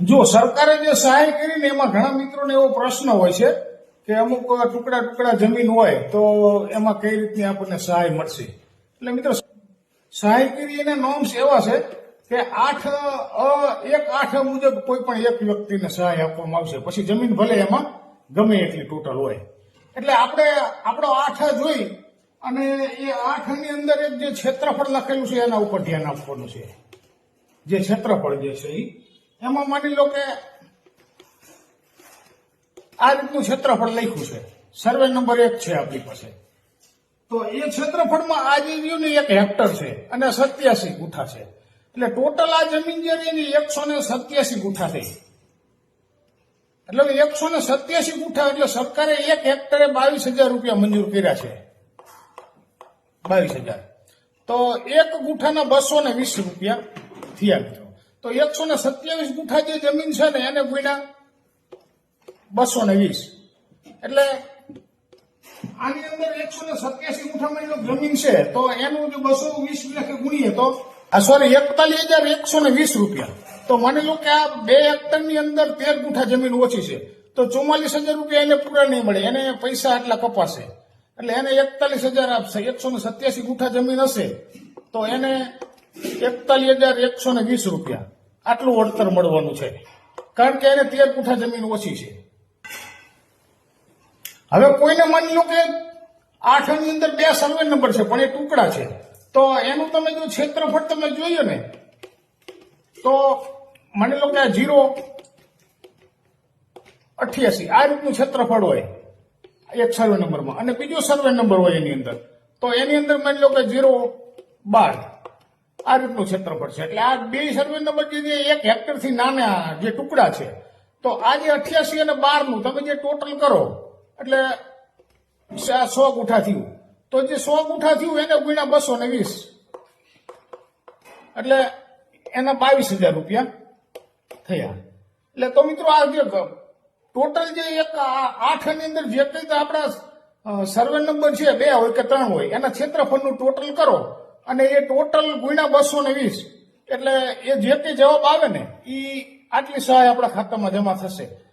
જો સરકારે જે સહાય કરીને એમાં ઘણા મિત્રોને એવો પ્રશ્ન હોય છે કે અમુક ટુકડા ટુકડા જમીન હોય તો એમાં કઈ રીતની આપણને સહાય મળશે? એટલે મિત્રો, સહાય કરી એના નોર્મ્સ એવા છે કે આઠ એક આઠ મુજબ કોઈ પણ એક વ્યક્તિને સહાય આપવામાં આવશે. પછી જમીન ભલે એમાં ગમે એટલી ટોટલ હોય. એટલે આપણે, આપણો આઠ જોઈ અને એ આઠની અંદર એક જે ક્ષેત્રફળ લખેલું છે એના ઉપર ધ્યાન આપવાનું છે. જે ક્ષેત્રફળ જે છે ઈ એમાં માની લો કે આ રીતનું ક્ષેત્રફળ લખ્યું છે. સર્વે નંબર એક છે આપણી પાસે. તો એ ક્ષેત્રફળમાં આ જે એક હેક્ટર છે અને સત્યાસી ગુઠા છે. એટલે ટોટલ આ જમીન જે રહી એકસો ને સત્યાસી ગુઠા થઈ. એટલે એકસો ને સત્યાસી ગુઠા એટલે સરકારે એક હેક્ટરે બાવીસ હજાર રૂપિયા મંજૂર કર્યા છે. બાવીસ હજાર. તો એક ગુઠાના બસો ને વીસ રૂપિયા થયા તો એકસો ને સત્યાવીસ ગુઠા જે જમીન છે ને એને ગુણ્યા બસો ને વીસ. એટલે આની અંદર એકસો ને સત્યાસી ગુઠામાં જમીન છે, તો એનું જો બસો વીસ લેખે ગુણીએ તો? આ સોરી એકતાલીસ હજાર એકસો ને વીસ રૂપિયા. તો માની લો કે આ બે હેક્ટરની અંદર તેર ગુઠા જમીન ઓછી છે. તો ચુમ્માલીસ હજાર રૂપિયા એને પૂરા નહીં મળે, એને પૈસા આટલા કપાશે. એટલે એને એકતાલીસ હજાર આપશે એકસો ને સત્યાસી ગુઠા જમીન હશે, તો એને એકતાલીસ હજાર એકસો ને વીસ રૂપિયા. આટલું વળતર મળવાનું છે. કારણ કે એને તેર કુઠા જમીન ઓછી છે. હવે કોઈને માની લો કે આઠની અંદર બે સર્વે નંબર છે, પણ એ ટુકડા છે. તો એનું તમે જો ક્ષેત્રફળ તમે જોઈએ ને, તો માની લો કે આ જીરો અઠ્યાસી, આ રીતનું ક્ષેત્રફળ હોય એક સર્વે નંબરમાં અને બીજો સર્વે નંબર હોય એની અંદર. તો એની અંદર માની લો કે જીરો બાર. આ રીતનું ક્ષેત્રફળ છે. એટલે આ બે સર્વે નંબર જે એક હેક્ટરથી નાના જે ટુકડા છે, તો આ જે અઠ્યાસી અને બારનું તમે જે ટોટલ કરો, એટલે સ- ગુઠા થયું. તો જે સો ગુઠા થયું, એને ગુણ્યા બસો ને વીસ. એટલે એના બાવીસ હજાર રૂપિયા થયા. એટલે તો મિત્રો આ જે ટોટલ જે એક આઠની અંદર જે કંઈ આપણા સર્વે નંબર છે, બે હોય કે ત્રણ હોય, એના ક્ષેત્રફળનું ટોટલ કરો. અને એ ટોટલ ગુણ્યા બસો ને વીસ. એટલે એ જે તે જવાબ આવે ને એ આટલી સહાય આપણા ખાતામાં જમા થશે.